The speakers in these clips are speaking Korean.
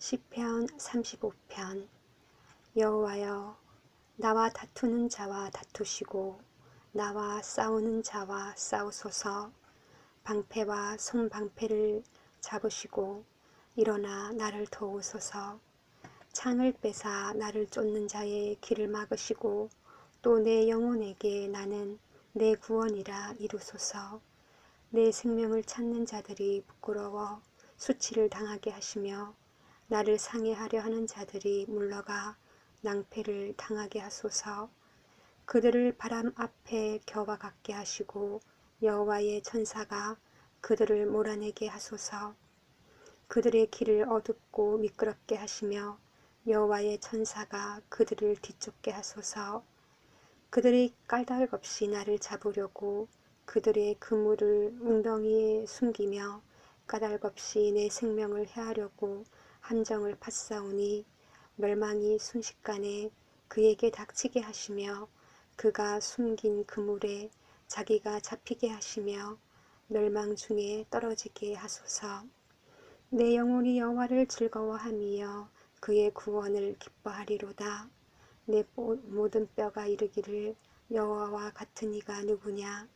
시편 35편. 여호와여 나와 다투는 자와 다투시고 나와 싸우는 자와 싸우소서. 방패와 손방패를 잡으시고 일어나 나를 도우소서. 창을 빼사 나를 쫓는 자의 길을 막으시고 또 내 영혼에게 나는 내 구원이라 이루소서. 내 생명을 찾는 자들이 부끄러워 수치를 당하게 하시며 나를 상해하려 하는 자들이 물러가 낭패를 당하게 하소서. 그들을 바람 앞에 겨와 같게 하시고 여호와의 천사가 그들을 몰아내게 하소서. 그들의 길을 어둡고 미끄럽게 하시며 여호와의 천사가 그들을 뒤쫓게 하소서. 그들이 까닭없이 나를 잡으려고 그들의 그물을 웅덩이에 숨기며 까닭없이 내 생명을 해하려고 함정을 팠사오니 멸망이 순식간에 그에게 닥치게 하시며 그가 숨긴 그물에 자기가 잡히게 하시며 멸망 중에 떨어지게 하소서. 내 영혼이 여호와를 즐거워하며 그의 구원을 기뻐하리로다. 내 모든 뼈가 이르기를 여호와와 같은 이가 누구냐?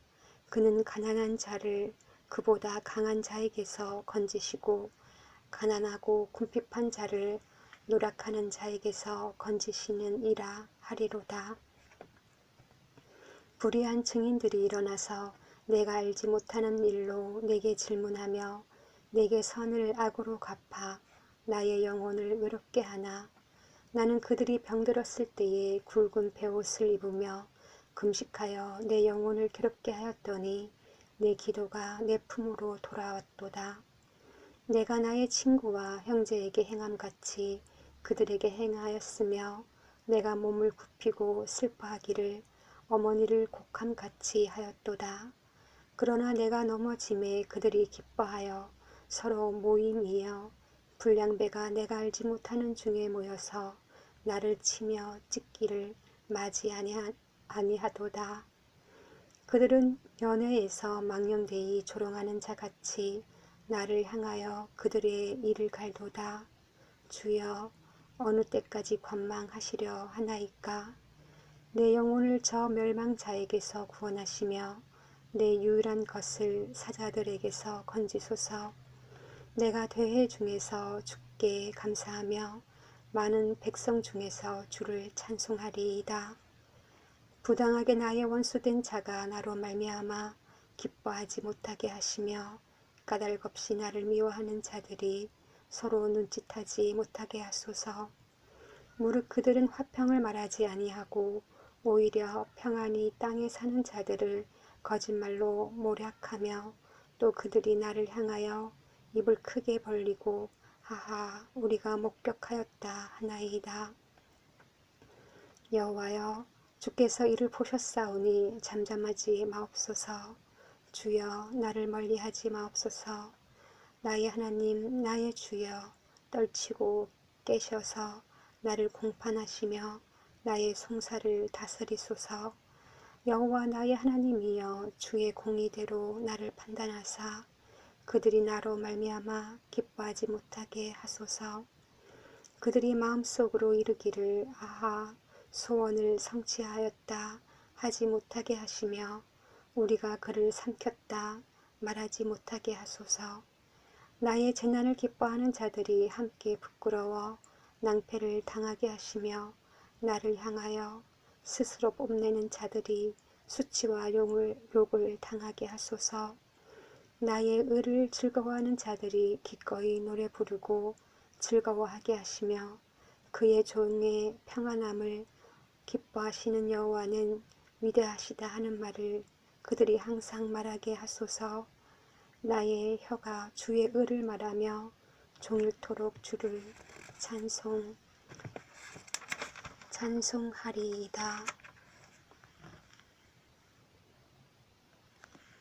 그는 가난한 자를 그보다 강한 자에게서 건지시고 가난하고 궁핍한 자를 노력하는 자에게서 건지시는 이라 하리로다. 불의한 증인들이 일어나서 내가 알지 못하는 일로 내게 질문하며 내게 선을 악으로 갚아 나의 영혼을 외롭게 하나 나는 그들이 병들었을 때에 굵은 베옷을 입으며 금식하여 내 영혼을 괴롭게 하였더니 내 기도가 내 품으로 돌아왔도다. 내가 나의 친구와 형제에게 행함 같이 그들에게 행하였으며 내가 몸을 굽히고 슬퍼하기를 어머니를 곡함 같이 하였도다. 그러나 내가 넘어짐에 그들이 기뻐하여 서로 모임이여 불량배가 내가 알지 못하는 중에 모여서 나를 치며 찢기를 맞이 아니하도다. 그들은 연회에서 망령되이 조롱하는 자같이 나를 향하여 그들의 일을 갈도다. 주여 어느 때까지 관망하시려 하나이까 내 영혼을 저 멸망자에게서 구원하시며 내 유일한 것을 사자들에게서 건지소서 내가 대회 중에서 주께 감사하며 많은 백성 중에서 주를 찬송하리이다. 부당하게 나의 원수된 자가 나로 말미암아 기뻐하지 못하게 하시며 까닭없이 나를 미워하는 자들이 서로 눈짓하지 못하게 하소서. 무릇 그들은 화평을 말하지 아니하고 오히려 평안히 땅에 사는 자들을 거짓말로 모략하며 또 그들이 나를 향하여 입을 크게 벌리고 하하 우리가 목격하였다 하나이다. 여호와여 주께서 이를 보셨사오니 잠잠하지 마옵소서. 주여 나를 멀리하지 마옵소서. 나의 하나님 나의 주여 떨치고 깨셔서 나를 공판하시며 나의 송사를 다스리소서. 여호와 나의 하나님이여 주의 공의대로 나를 판단하사 그들이 나로 말미암아 기뻐하지 못하게 하소서. 그들이 마음속으로 이르기를 아하 소원을 성취하였다 하지 못하게 하시며 우리가 그를 삼켰다 말하지 못하게 하소서. 나의 재난을 기뻐하는 자들이 함께 부끄러워 낭패를 당하게 하시며 나를 향하여 스스로 뽐내는 자들이 수치와 용을, 욕을 당하게 하소서. 나의 의를 즐거워하는 자들이 기꺼이 노래 부르고 즐거워하게 하시며 그의 종의 평안함을 기뻐하시는 여호와는 위대하시다 하는 말을 그들이 항상 말하게 하소서 나의 혀가 주의 의를 말하며 종일토록 주를 찬송 찬송하리이다.